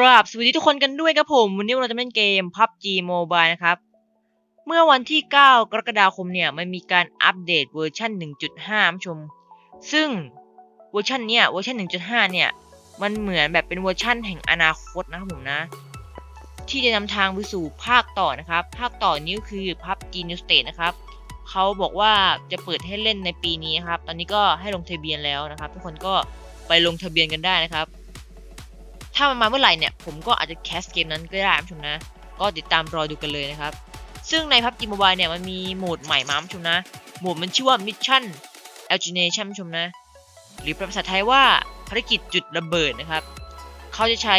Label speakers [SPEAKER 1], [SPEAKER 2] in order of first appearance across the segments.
[SPEAKER 1] ราบสวัสดีทุกคนกันด้วยครับผม วันนี้เราจะเล่นเกม PUBG Mobile นะครับ เมื่อวันที่ 9 กรกฎาคมเนี่ย มันมีการอัปเดตเวอร์ชัน1.5ผู้ชม ซึ่งเวอร์ชันเนี่ยเวอร์ชัน1.5 เนี่ย มันเหมือนแบบเป็นเวอร์ชันแห่งอนาคตนะครับผมนะ ที่จะนำทางไปสู่ภาคต่อนะครับ ภาคต่อนี้คือ PUBG New State นะครับเขาบอกว่าจะเปิดให้เล่นในปีนี้ครับ ตอนนี้ก็ให้ลงทะเบียนแล้วนะครับ ทุกคนก็ไปลงทะเบียนกันได้นะครับ ถ้ามันมาเมื่อไหร่เนี่ย ผมก็อาจจะแคสเกมนั้นก็ได้ผู้ชมนะ ก็ติดตามรอดูกันเลยนะครับ ซึ่งใน PUBG Mobile เนี่ยมันมีโหมดใหม่มาผู้ชมนะ โหมดมันชื่อว่า Mission Elimination ผู้ชมนะ หรือภาษาไทยว่าภารกิจจุดระเบิดนะครับ เขาจะใช้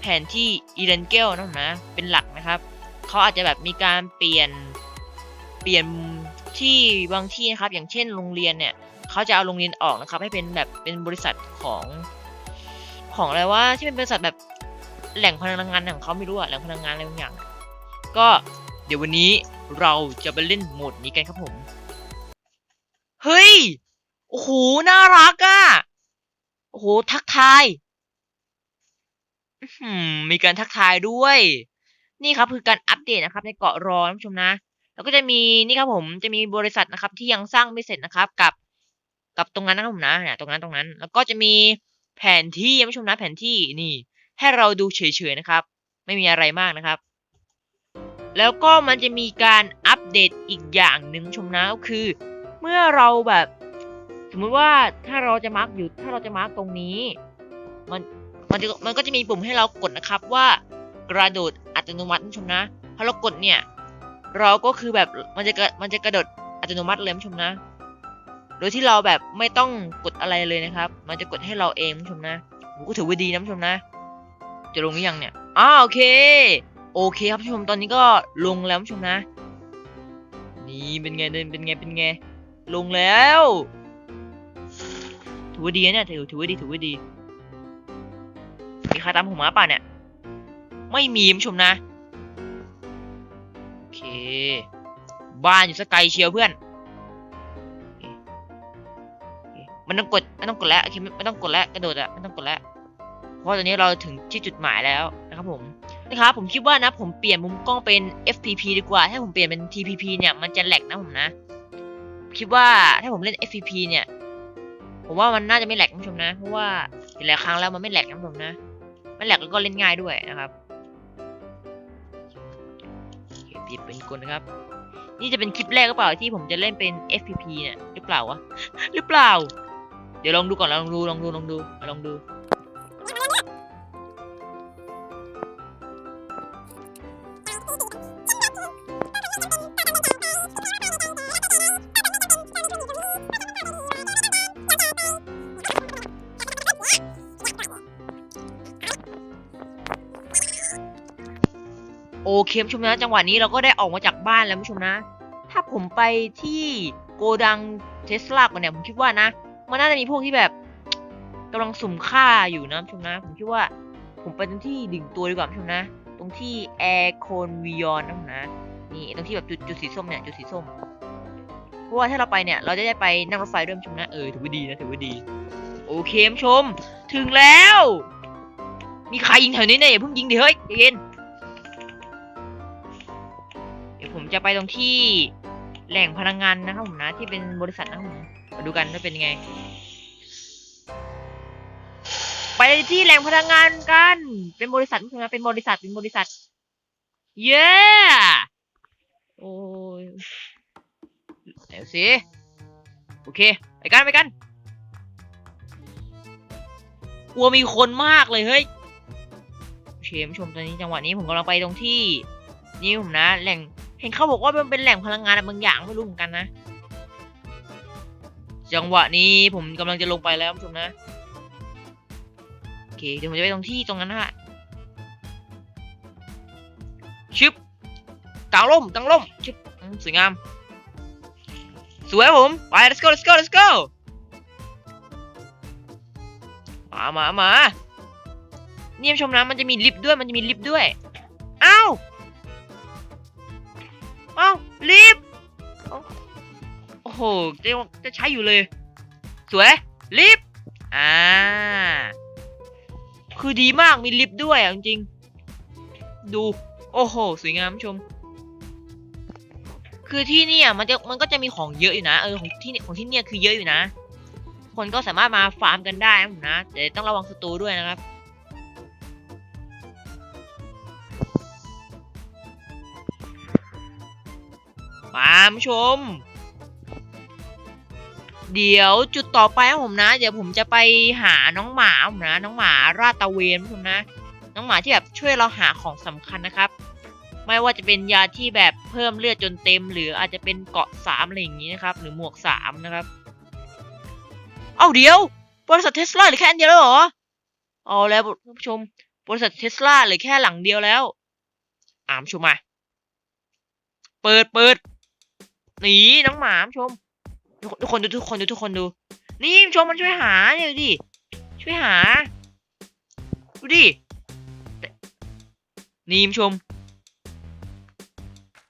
[SPEAKER 1] แผนที่อีเรนเกลนะนะเป็นหลักนะครับ เขาอาจจะแบบมีการเปลี่ยนเปลี่ยนที่บางที่นะครับ อย่างเช่นโรงเรียนเนี่ย เขาจะเอาโรงเรียนออกนะครับ ให้เป็นแบบเป็นบริษัทของ ของอะไรว่าที่เป็นบริษัทแบบแหล่งพลังงานของเขาไม่รู้อะแหล่งพลังงานอะไรบางอย่าง ก็เดี๋ยววันนี้เราจะไปเล่นโหมดนี้กันครับผม เฮ้ย โอ้โห น่ารักอะโอ้โห ทักทายอื้อหือมีการทักทายด้วย นี่ครับคือการอัปเดตนะครับ ในเกาะรอนผู้ชมนะ แล้วก็จะมีนี่ครับผมจะมีบริษัทนะครับ ที่ยังสร้างไม่เสร็จนะครับ กับ กับตรงนั้นนะครับผมนะเนี่ยตรงนั้นตรงนั้น แล้วก็จะมี แผนที่นะผู้ชมนะแผนที่นี่ ให้เราดูเฉยๆนะครับ ไม่มีอะไรมากนะครับ แล้วก็มันจะมีการอัปเดตอีกอย่างหนึ่งชมนะก็คือ เมื่อเราแบบ สมมุติว่าถ้าเราจะมาร์กอยู่ถ้าเราจะมาร์กตรงนี้ มันมันจะมันก็จะมีปุ่มให้เรากดนะครับว่า กระโดดอัตโนมัติชมนะพอเรากดเนี่ย เราก็คือแบบมันจะมันจะกระโดดอัตโนมัติเลยชมนะ ดยที่เราแบบไม่ต้องกดอะไรเลยนะครับ มันจะกดให้เราเองผู้ชมนะผมก็ถือว่าดีนะผู้ชมนะ จะลงหรือยังเนี่ยอ้าโอเค โอเคครับผู้ชมตอนนี้ก็ลงแล้วผู้ชมนะ นี่เป็นไงเป็นไงเป็นไง ลงแล้วถือว่าดีเนี่ยถือถือว่าดีถือว่าดีมีใครตามผมมาป่ะเนี่ย ไม่มีผู้ชมนะ โอเค บ้านอยู่สกไกลเชียวเพื่อน มันต้องกดไม่ต้องกดแล้วโอเคไม่ต้องกดแล้วกระโดดอะไม่ต้องกดแล้วเพราะตอนนี้เราถึงที่จุดหมายแล้วนะครับผมนะครับผมคิดว่านะผมเปลี่ยนมุมกล้องเป็น FPP ดีกว่า ถ้าผมเปลี่ยนเป็น TPP เนี่ยมันจะแหลกนะผมนะ คิดว่าถ้าผมเล่น FPP เนี่ย ผมว่ามันน่าจะไม่แหลกนะผู้ชมนะ เพราะว่าหลายครั้งแล้วมันไม่แหลกนะผมนะไม่แหลกแล้วก็เล่นง่ายด้วยนะครับโอเคปิดเป็นกลนะครับ นี่จะเป็นคลิปแรกหรือเปล่าที่ผมจะเล่นเป็น FPP เนี่ยหรือเปล่าวะหรือเปล่า เดี๋ยวลองดูก่อนลองดูลองดูลองดูลองดูโอเคผู้ชมนะจังหวะนี้เราก็ได้ออกมาจากบ้านแล้วผู้ชมนะ ถ้าผมไปที่โกดังเทสลาก่อนเนี่ยผมคิดว่านะ มันน่าจะมีพวกที่แบบกำลังสุ่มค่าอยู่นะชมนะ ผมคิดว่า ผมไปตรงที่ดิ่งตัวดีกว่าชมนะ ตรงที่แอร์โคนวิยอนนะผมนะนี่ตรงที่แบบจุดจุดสีส้มเนี่ยจุดสีส้มเพราะว่าถ้าเราไปเนี่ย เราจะได้ไปนั่งรถไฟด้วยชมนะเออถือว่าดีนะถือว่าดี โอเคชม ถึงแล้ว มีใครยิงแถวนี้เนี่ยอย่าเพิ่งยิงดิเฮ้ยเย็นเดี๋ยวผมจะไปตรงที่แหล่งพลังงานนะครับผมนะ ที่เป็นบริษัทนะครับผม มาดูกันว่าเป็นยังไง ไปที่แหล่งพลังงานกัน เป็นบริษัทนะเป็นบริษัทเป็นบริษัท เย้โอ้ยเดี๋ยวสิโอเค ไปกันไปกันกลัวมีคนมากเลยเฮ้ยเคผู้ชมตอนนี้จังหวะนี้ผมกำลังไปตรงที่ นี่ผมนะ แหล่งเห็นเขาบอกว่ามันเป็นแหล่งพลังงานบางอย่างไม่รู้เหมือนกันนะ จังหวะนี้ผมกำลังจะลงไปแล้วผู้ชมนะโอเคเดี๋ยวผมจะไปตรงที่ตรงนั้นนะฮะชึบกลางร่มกลางร่มชึบสวยงาม สวยผมไป let's go let's go let's go มามามานี่ผู้ชมนะมันจะมีลิฟต์ด้วยมันจะมีลิฟต์ด้วยอ้าวเอ้า เอ้าโอ้โห จะจะใช้อยู่เลย สวยรีบอ่า คือดีมากมีลิฟต์ด้วยอะจริงๆดู โอ้โห สวยงามชม คือที่เนี่ยมันจะมันก็จะมีของเยอะอยู่นะ เออของที่ของที่เนี่ยคือเยอะอยู่นะ คนก็สามารถมาฟาร์มกันได้นะผมนะแต่ต้องระวังศัตรูด้วยนะครับมาชม เดี๋ยวจุดต่อไปครับผมนะ เดี๋ยวผมจะไปหาน้องหมาผมนะ น้องหมาราตะเวนผมนะ น้องหมาที่แบบช่วยเราหาของสำคัญนะครับ ไม่ว่าจะเป็นยาที่แบบเพิ่มเลือดจนเต็ม หรืออาจจะเป็นเกาะสามอะไรอย่างนี้นะครับ หรือหมวกสามนะครับ เอ้าเดี๋ยวบริษัทเทสลาหรือแค่อันเดียวแล้วเหรอเอาแล้วท่านผู้ชมบริษัทเทสลาเหลือแค่หลังเดียวแล้ว อามชมมา เปิดเปิดหนีน้องหมาชม ทุกคนทุกคนดูทุกคนดูทุกคนดู นี่ชมมันช่วยหาเนี่ยดูดิช่วยหา ดูดินี่ชม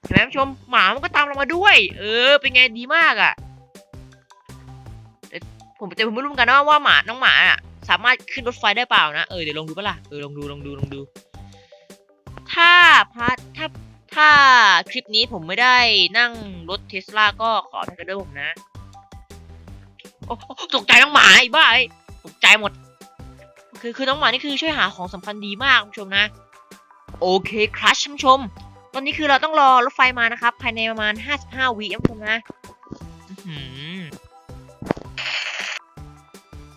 [SPEAKER 1] เห็นไหมชมหมามันก็ตามเรามาด้วย เออ เป็นไงดีมากอะ่ะแต่ผมแต่ผมไม่รู้เหมือนกันนะว่าหมาน้องหมาอะ สามารถขึ้นรถไฟได้เปล่านะ เออเดี๋ยวลองดูปะล่ะเออลองดูลองดูลองดู ถ้าพาร์ทถ้าถ้าคลิปนี้ผมไม่ได้นั่งรถเทสลาก็ขออภัยกันด้วยผมนะ โอ้ตกใจน้องหมาไอ้บ้าไอ้ตกใจหมด คือคือน้องหมานี่คือช่วยหาของสำคัญดีมากคุณผู้ชมนะ โอเคครัชท่านผู้ชม ตอนนี้คือเราต้องรอรถไฟมานะครับ ภายในประมาณ 55วิท่านผู้ชมนะ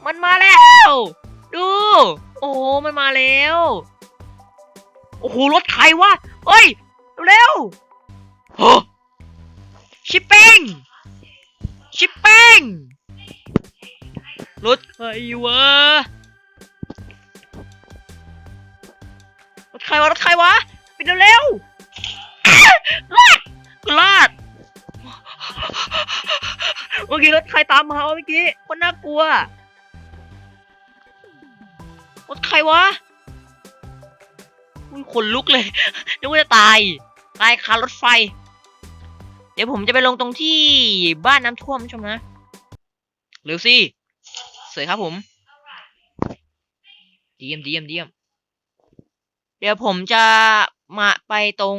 [SPEAKER 1] มันมาแล้ว ดู โอ้มันมาแล้ว โอ้โหรถใครวะเฮ้ย เร็วโอ้ชิปปิ้งชิปปิ้ง รถใครวะ รถใครวะ รถใครวะไปเร็วๆลาดลาดเมื่อกี้รถใครตามมาเมื่อกี้คนน่ากลัว รถใครวะอุ้ยขนลุกเลยนึกว่าจะตาย ตายคารถไฟ เดี๋ยวผมจะไปลงตรงที่บ้านน้ำท่วมชมนะ เร็วสิ สวยครับผมเดียมเดียมเดียมเดี๋ยวผมจะมาไปตรง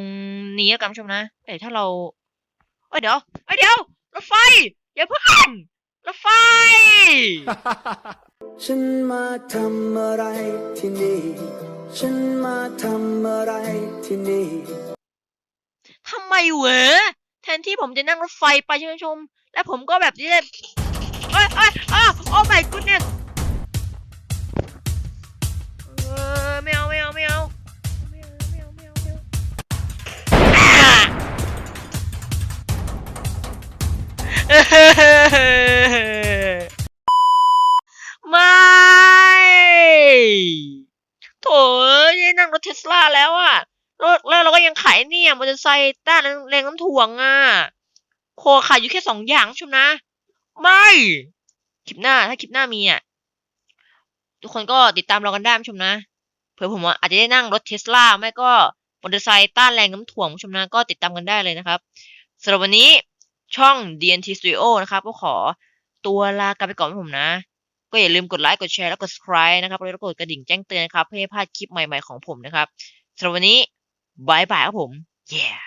[SPEAKER 1] นี้แล้วกันผู้ชมนะแต่ถ้าเราเอ้ยเดี๋ยวเอ้ยเดี๋ยวรถไฟอย่าเพิ่งรถไฟ
[SPEAKER 2] ฉันมาทำอะไรที่นี่ ฉันมาทำอะไรที่นี่
[SPEAKER 1] ทำไมเหวอแทนที่ผมจะนั่งรถไฟไปใช่ไหมผู้ชม แล้วผมก็แบบนี้ เอ้ยเอ้ยอ้าวโอ้ my goodness เออไม่เอาไม่เอาไม่เอาไม่เอาไม่เอาไม่เอาไม่เอาอ่าไม่โถเอ้ยได้นั่งรถเทสลาแล้วอะแล้วแล้วเราก็ยังขายเนี่ยมอเตอร์ไซค์ต้านแรงน้ำถ่วงอะโคขายอยู่แค่สองอย่างชมนะ ไม่ คลิปหน้าถ้าคลิปหน้ามีอ่ะ ทุกคนก็ติดตามเรากันได้ชมนะ เผื่อผมอาจจะได้นั่งรถเทสลาไม่ก็มอเตอร์ไซค์ต้านแรงน้ำถ่วงชมนะ ก็ติดตามกันได้เลยนะครับสำหรับวันนี้ช่อง DNT Studio นะครับ ก็ขอตัวลากันไปก่อนครับผมนะ ก็อย่าลืมกดไลค์กดแชร์แล้วกด subscribe นะครับแล้วก็กดกระดิ่งแจ้งเตือนนะครับเพื่อให้พลาดคลิปใหม่ๆของผมนะครับสำหรับวันนี้บายบายครับผม yeah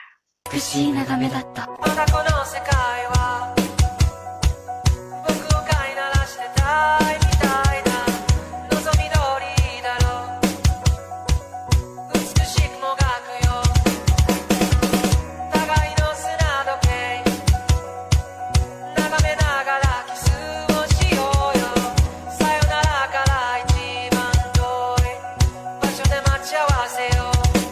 [SPEAKER 3] 不思議なためだった
[SPEAKER 4] まだこの世界